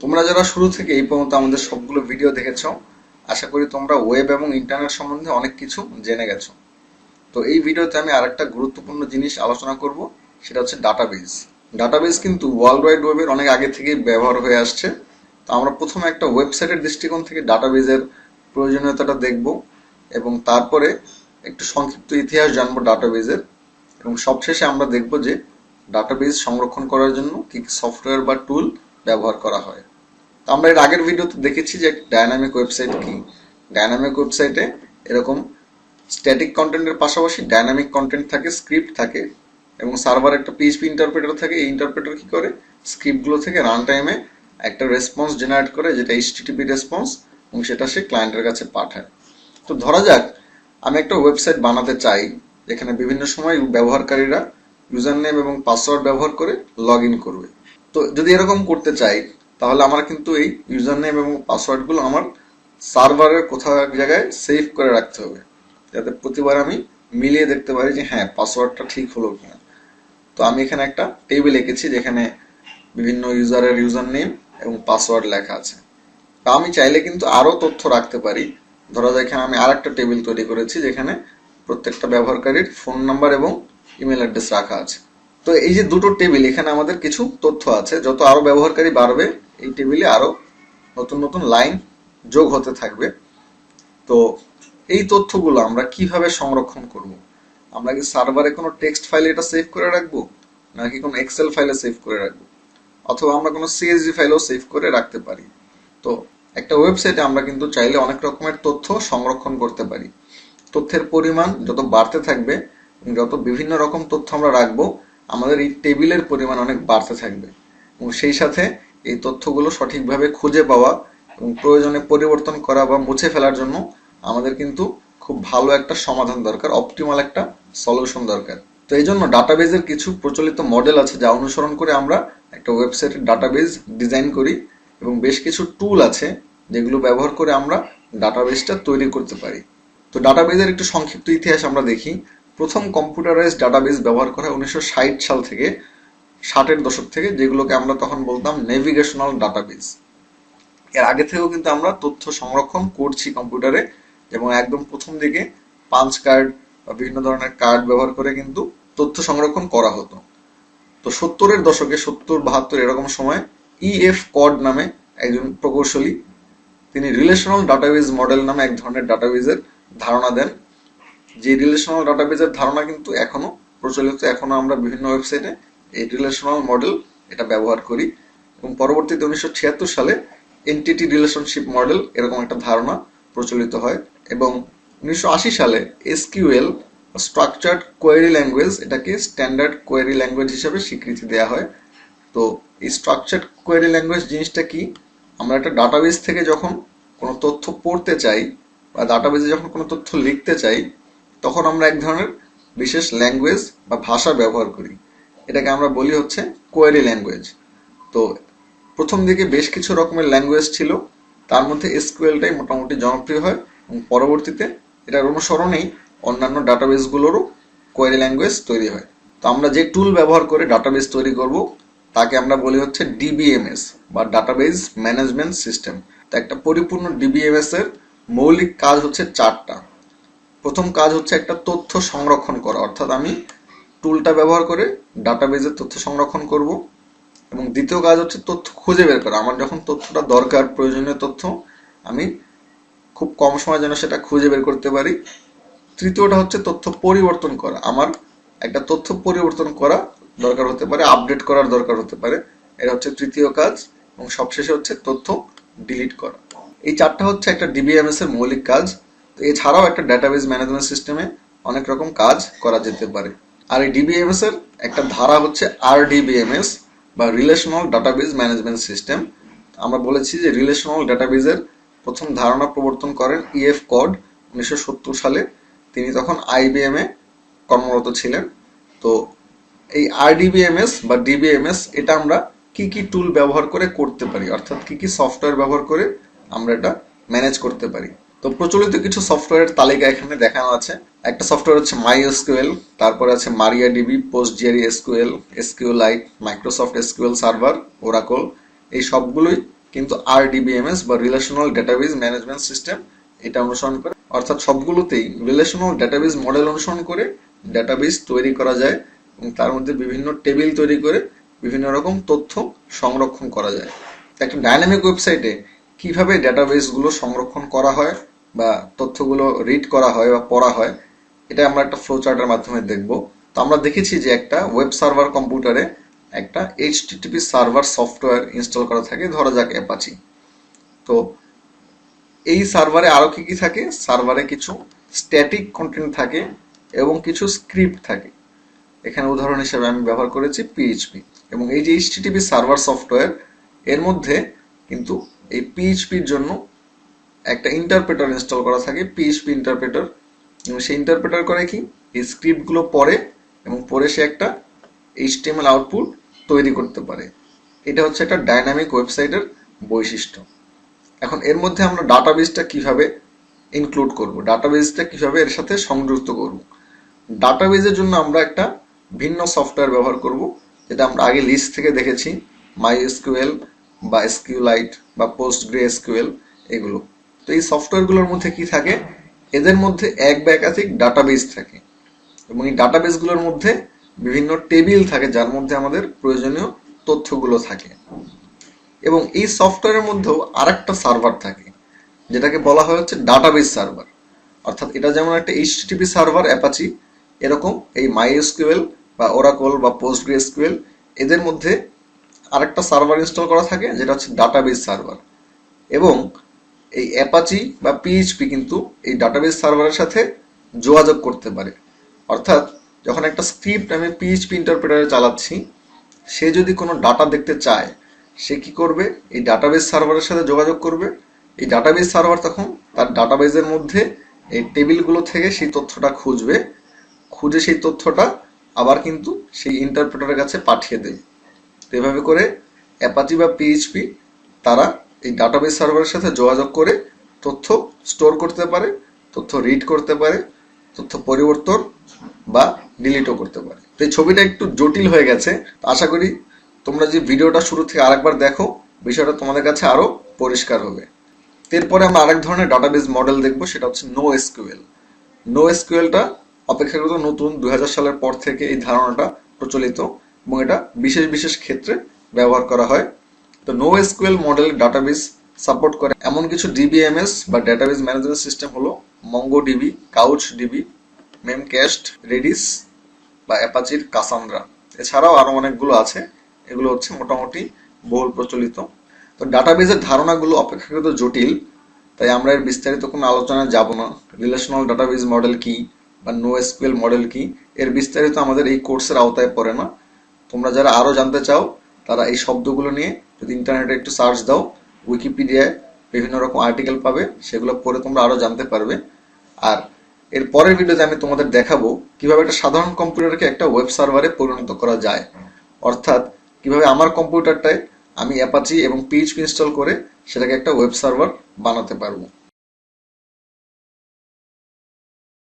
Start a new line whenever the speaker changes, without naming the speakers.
তোমরা যারা শুরু থেকে এই পর্যন্ত আমাদের সবগুলো ভিডিও দেখেছ, আশা করি তোমরা ওয়েব এবং ইন্টারনেট সম্বন্ধে অনেক কিছু জেনে গেছো। তো এই ভিডিওতে আমি আরেকটা গুরুত্বপূর্ণ জিনিস আলোচনা করব, সেটা হচ্ছে ডাটাবেজ ডাটাবেজ কিন্তু ওয়ার্ল্ড ওয়াইড ওয়েবের অনেক আগে থেকেই ব্যবহার হয়ে আসছে। তো আমরা প্রথমে একটা ওয়েবসাইটের দৃষ্টিকোণ থেকে ডাটাবেজের প্রয়োজনীয়তাটা দেখব এবং তারপরে একটু সংক্ষিপ্ত ইতিহাস জানব ডাটাবেজের এবং সবশেষে আমরা দেখব যে ডাটাবেজ সংরক্ষণ করার জন্য কি সফটওয়্যার বা টুল ব্যবহার করা হয়। আমরা এর আগের ভিডিওতে দেখেছি যে ডায়নামিক ওয়েবসাইট কি? ডায়নামিক ওয়েবসাইটে এরকম স্ট্যাটিক কন্টেন্টের পাশাপাশি ডায়নামিক কন্টেন্ট থাকে স্ক্রিপ্ট থাকে এবং সার্ভার একটা পিএইচপি ইন্টারপ্রেটার থাকে। এই ইন্টারপ্রেটার কি করে? স্ক্রিপ্টগুলো থেকে রান টাইমে একটা রেসপন্স জেনারেট করে, যেটা এইচটিটিপি রেসপন্স এবং সেটা সে ক্লায়েন্টের কাছে পাঠায়। তো ধরা যাক, আমি একটা ওয়েবসাইট বানাতে চাই, যেখানে বিভিন্ন সময় ব্যবহারকারীরা ইউজার নেম এবং পাসওয়ার্ড ব্যবহার করে লগ করবে। তো যদি এরকম করতে চাই তাহলে আমার কিন্তু এই ইউজার নেম এবং পাসওয়ার্ডগুলো আমার সার্ভারের কোথাও এক জায়গায় সেভ করে রাখতে হবে। যাতে প্রতিবার আমি মিলিয়ে দেখতে পারি যে হ্যাঁ পাসওয়ার্ডটা ঠিক হলো কিনা। তো আমি এখানে একটা টেবিল এঁকেছি যেখানে বিভিন্ন ইউজারের ইউজার নেম এবং পাসওয়ার্ড লেখা আছে। তা আমি চাইলে কিন্তু আরও তথ্য রাখতে পারি। ধরা যায় এখানে আমি আর একটা টেবিল তৈরি করেছি যেখানে প্রত্যেকটা ব্যবহারকারীর ফোন নাম্বার এবং ইমেল অ্যাড্রেস রাখা আছে। তো এই যে দুটো টেবিল এখানে আমাদের কিছু তথ্য আছে। যত আরও ব্যবহারকারী বাড়বে এই টেবিলে আরও নতুন নতুন লাইন যোগ হতে থাকবে। তো এই তথ্যগুলো আমরা কীভাবে সংরক্ষণ করব? আমরা কি সার্ভারে কোনো টেক্সট ফাইলে এটা সেভ করে রাখব? নাকি কোনো এক্সেল ফাইলে সেভ করে রাখব? অথবা আমরা কোনো সিএসভি ফাইলেও সেভ করে রাখতে পারি। তো একটা ওয়েবসাইটে আমরা কিন্তু চাইলে অনেক রকমের তথ্য সংরক্ষণ করতে পারি। তথ্যের পরিমাণ যত বাড়তে থাকবে, যত বিভিন্ন রকম তথ্য আমরা রাখব, আমাদের এই টেবিলের পরিমাণ অনেক বাড়তে থাকবে। এবং সেই সাথে এই তথ্যগুলো সঠিকভাবে খুঁজে পাওয়া এবং প্রয়োজনে পরিবর্তন করা বা মুছে ফেলার জন্য আমাদের কিন্তু খুব ভালো একটা সমাধান দরকার অপটিমাল একটা সলিউশন দরকার। তো এই জন্য ডাটাবেজের কিছু প্রচলিত মডেল আছে যা অনুসরণ করে আমরা একটা ওয়েবসাইটের ডাটাবেজ ডিজাইন করি এবং বেশ কিছু টুল আছে যেগুলো ব্যবহার করে আমরা ডাটাবেজটা তৈরি করতে পারি। তো ডাটাবেজের একটু সংক্ষিপ্ত ইতিহাস আমরা দেখি। প্রথম কম্পিউটারাইজ ডাটাবেজ ব্যবহার করা উনিশশো ষাট সাল থেকে ষাটের দশক থেকে যেগুলোকে আমরা তখন বলতাম নেভিগেশনাল ডাটাবেজ এর আগে থেকেও কিন্তু আমরা তথ্য সংরক্ষণ করছি কম্পিউটারে, যেমন একদম প্রথম দিকে পাঞ্চ কার্ড বা বিভিন্ন ধরনের কার্ড ব্যবহার করে কিন্তু তথ্য সংরক্ষণ করা হতো। তো সত্তরের দশকে, সত্তর, বাহাত্তর এরকম সময় ইএফ কড নামে একজন প্রকৌশলী, তিনি রিলেশনাল ডাটাবেজ মডেল নামে এক ধরনের ডাটাবেজের ধারণা দেন। যে রিলেশনাল ডাটাবেজের ধারণা কিন্তু এখনও প্রচলিত, এখনও আমরা বিভিন্ন ওয়েবসাইটে এই রিলেশনাল মডেল এটা ব্যবহার করি এবং পরবর্তীতে উনিশশো ছিয়াত্তর সালে এনটিটি রিলেশনশিপ মডেল এরকম একটা ধারণা প্রচলিত হয় এবং উনিশশো আশি সালে এসকিউএল স্ট্রাকচার্ড কোয়েরি ল্যাঙ্গুয়েজ এটাকে স্ট্যান্ডার্ড কোয়েরি ল্যাঙ্গুয়েজ হিসেবে স্বীকৃতি দেওয়া হয়। তো এই স্ট্রাকচার্ড কোয়েরি ল্যাঙ্গুয়েজ জিনিসটা কি? আমরা একটা ডাটাবেজ থেকে যখন কোনো তথ্য পড়তে চাই বা ডাটাবেজে যখন কোনো তথ্য লিখতে চাই, তখন আমরা এক ধরনের বিশেষ ল্যাঙ্গুয়েজ বা ভাষা ব্যবহার করি। এটাকে আমরা বলি হচ্ছে কোয়েরি ল্যাঙ্গুয়েজ। তো প্রথম দিকে বেশ কিছু রকমের ল্যাঙ্গুয়েজ ছিল, তার মধ্যে এসকিউএলটাই মোটামুটি জনপ্রিয় হয় এবং পরবর্তীতে এটার অনুসরণেই অন্যান্য ডাটাবেসগুলোরও কোয়েরি ল্যাঙ্গুয়েজ তৈরি হয়। তো আমরা যে টুল ব্যবহার করে ডাটাবেস তৈরি করব, তাকে আমরা বলি হচ্ছে ডিবিএমএস বা ডাটাবেস ম্যানেজমেন্ট সিস্টেম। তো একটা পরিপূর্ণ ডিবিএমএস এর মৌলিক কাজ হচ্ছে চারটা। প্রথম কাজ হচ্ছে একটা তথ্য সংরক্ষণ করা, অর্থাৎ আমি টুলটা ব্যবহার করে ডাটাবেজের তথ্য সংরক্ষণ করব। এবং দ্বিতীয় কাজ হচ্ছে তথ্য খুঁজে বের করা। আমার যখন তথ্যটা দরকার, প্রয়োজনীয় তথ্য, আমি খুব কম সময় যেন সেটা খুঁজে বের করতে পারি। তৃতীয়টা হচ্ছে তথ্য পরিবর্তন করা। আমার একটা তথ্য পরিবর্তন করা দরকার হতে পারে আপডেট করার দরকার হতে পারে। এটা হচ্ছে তৃতীয় কাজ। এবং সবশেষে হচ্ছে তথ্য ডিলিট করা। এই চারটা হচ্ছে একটা ডিবিএমএস এর মৌলিক কাজ। এছাড়াও একটা ডাটাবেজ ম্যানেজমেন্ট সিস্টেমে অনেক রকম কাজ করা যেতে পারে। আর এই ডিবিএমএস এর একটা ধারা হচ্ছে আর ডিবিএমএস বা রিলেশনাল ডাটাবেজ ম্যানেজমেন্ট সিস্টেম আমরা বলেছি যে রিলেশনাল ডাটাবেজের প্রথম ধারণা প্রবর্তন করেন ইএফ কড উনিশশো সত্তর সালে। তিনি তখন আইবিএম এ কর্মরত ছিলেন। তো এই আরডিবিএমএস বা ডিবিএমএস এটা আমরা কি কি টুল ব্যবহার করে করতে পারি? অর্থাৎ কি কি সফটওয়্যার ব্যবহার করে আমরা এটা ম্যানেজ করতে পারি? তো প্রচলিত কিছু সফটওয়্যারের তালিকা এখানে দেখানো আছে। একটা সফটওয়্যার হচ্ছে মাই এসকিউএল তারপরে আছে Maria DB Postgres SQL lite Microsoft SQL server Oracle এই সবগুলোই কিন্তু আরডিবিএমএস বা রিলেশনাল ডেটাবেজ ম্যানেজমেন্ট সিস্টেম এটা অনুসরণ করে। অর্থাৎ সবগুলোতেই রিলেশনাল ডেটাবেজ মডেল অনুসরণ করে ডেটাবেজ তৈরি করা যায় এবং তার মধ্যে বিভিন্ন টেবিল তৈরি করে বিভিন্ন রকম তথ্য সংরক্ষণ করা যায়। একটা ডাইনামিক ওয়েবসাইটে কীভাবে ডেটাবেসগুলো সংরক্ষণ করা হয় বা তথ্যগুলো রিড করা হয় বা পড়া হয় এটা আমরা একটা ফ্লো চার্টের মাধ্যমে দেখব। তো আমরা দেখেছি যে একটা ওয়েব সার্ভার কম্পিউটারে একটা এইচটিটিপি সার্ভার সফটওয়্যার ইনস্টল করা থাকে, ধরা যাক অ্যাপাচি তো এই সার্ভারে আরও কি কি থাকে? সার্ভারে কিছু স্ট্যাটিক কন্টেন্ট থাকে এবং কিছু স্ক্রিপ্ট থাকে। এখানে উদাহরণ হিসেবে আমি ব্যবহার করেছি পিএইচপি এবং এই যে এইচটিটিপি সার্ভার সফটওয়্যার এর মধ্যে কিন্তু এই পিএইচপির জন্য একটা ইন্টারপ্রেটার ইনস্টল করা থাকে পিএইচপি ইন্টারপ্রেটার এবং সেই ইন্টারপ্রেটার করে কি? এই স্ক্রিপ্টগুলো পড়ে এবং পড়ে সে একটা এইচটিএমএল আউটপুট তৈরি করতে পারে। এটা হচ্ছে একটা ডাইনামিক ওয়েবসাইটের বৈশিষ্ট্য। এখন এর মধ্যে আমরা ডাটাবেসটা কীভাবে ইনক্লুড করব? ডাটাবেসটা কীভাবে এর সাথে সংযুক্ত করব? ডাটাবেজের জন্য আমরা একটা ভিন্ন সফটওয়্যার ব্যবহার করব, যেটা আমরা আগে লিস্ট থেকে দেখেছি। মাই এসকিউএল বা এসকিউলাইট বা পোস্ট গ্রে এসকিউএল এগুলো। তো এই সফটওয়্যারগুলোর মধ্যে কি থাকে? এদের মধ্যে এক বা একাধিক ডাটাবেস থাকে। এবং এই ডাটাবেসগুলোর মধ্যে বিভিন্ন টেবিল থাকে, যার মধ্যে আমাদের প্রয়োজনীয় তথ্যগুলো থাকে। এবং এই সফটওয়্যারের মধ্যেও আরেকটা সার্ভার থাকে, যেটাকে বলা হয় হচ্ছে ডাটাবেস সার্ভার অর্থাৎ এটা যেমন একটা এইচটিপি সার্ভার অ্যাপাচি এরকম এই মাইএসকিউএল বা ওরাকল বা পোস্ট পোস্টগ্রেসকিউএল এদের মধ্যে আরেকটা সার্ভার ইনস্টল করা থাকে, যেটা হচ্ছে ডাটাবেস সার্ভার এবং এই অ্যাপাচি বা পিএইচপি কিন্তু এই ডাটাবেস সার্ভারের সাথে যোগাযোগ করতে পারে। অর্থাৎ যখন একটা স্ক্রিপ্ট আমি পিএইচপি ইন্টারপ্রেটারে চালাচ্ছি, সে যদি কোনো ডাটা দেখতে চায়, সে কি করবে? এই ডাটাবেস সার্ভারের সাথে যোগাযোগ করবে। এই ডাটাবেস সার্ভার তখন তার ডাটাবেসের মধ্যে এই টেবিলগুলো থেকে সেই তথ্যটা খুঁজবে। খুঁজে সেই তথ্যটা আবার কিন্তু সেই ইন্টারপ্রেটারের কাছে পাঠিয়ে দেয়। তো এভাবে করে অ্যাপাচি বা পিএইচপি তারা এই ডাটাবেস সার্ভারের সাথে যোগাযোগ করে তথ্য স্টোর করতে পারে, তথ্য রিড করতে পারে, তথ্য পরিবর্তন বা ডিলিটও করতে পারে। তো এই ছবিটা একটু জটিল হয়ে গেছে। আশা করি তোমরা যে ভিডিওটা শুরু থেকে আরেকবার দেখো, বিষয়টা তোমাদের কাছে আরও পরিষ্কার হবে। এরপরে আমরা আরেক ধরনের ডাটাবেস মডেল দেখব, সেটা হচ্ছে নো এসকিউএল নো এসকিউএলটা অপেক্ষাকৃত নতুন দু হাজার সালের পর থেকে এই ধারণাটা প্রচলিত এবং এটা বিশেষ বিশেষ ক্ষেত্রে ব্যবহার করা হয়। তো no SQL model database support করে এমন কিছু ডিবিএমএস বা ডাটাবেস ম্যানেজমেন্ট সিস্টেম হলো MongoDB CouchDB Memcached Redis বা অ্যাপাচির কাসান্দ্রা এছাড়াও আরও অনেকগুলো আছে। এগুলো হচ্ছে মোটামুটি বহুল প্রচলিত। তো ডাটাবেসের ধারণাগুলো অপেক্ষাকৃত জটিল, তাই আমরা এর বিস্তারিত কোনো আলোচনায় যাব না। রিলেশনাল ডাটাবেস মডেল কি বা নো এসকিউএল মডেল কি, এর বিস্তারিত আমাদের এই কোর্সের আওতায় পড়ে না। তোমরা যারা আরও জানতে চাও, তারা এই শব্দগুলো নিয়ে যদি ইন্টারনেটে একটু সার্চ দাও উইকিপিডিয়ায় বিভিন্ন রকম আর্টিকেল পাবে, সেগুলো পড়ে তোমরা আরও জানতে পারবে। আর এর পরের ভিডিওতে আমি তোমাদের দেখাবো কীভাবে একটা সাধারণ কম্পিউটারকে একটা ওয়েব সার্ভারে পরিণত করা যায়। অর্থাৎ কীভাবে আমার কম্পিউটারটায় আমি অ্যাপাচি এবং পিএইচপি ইনস্টল করে সেটাকে একটা ওয়েব সার্ভার বানাতে পারব।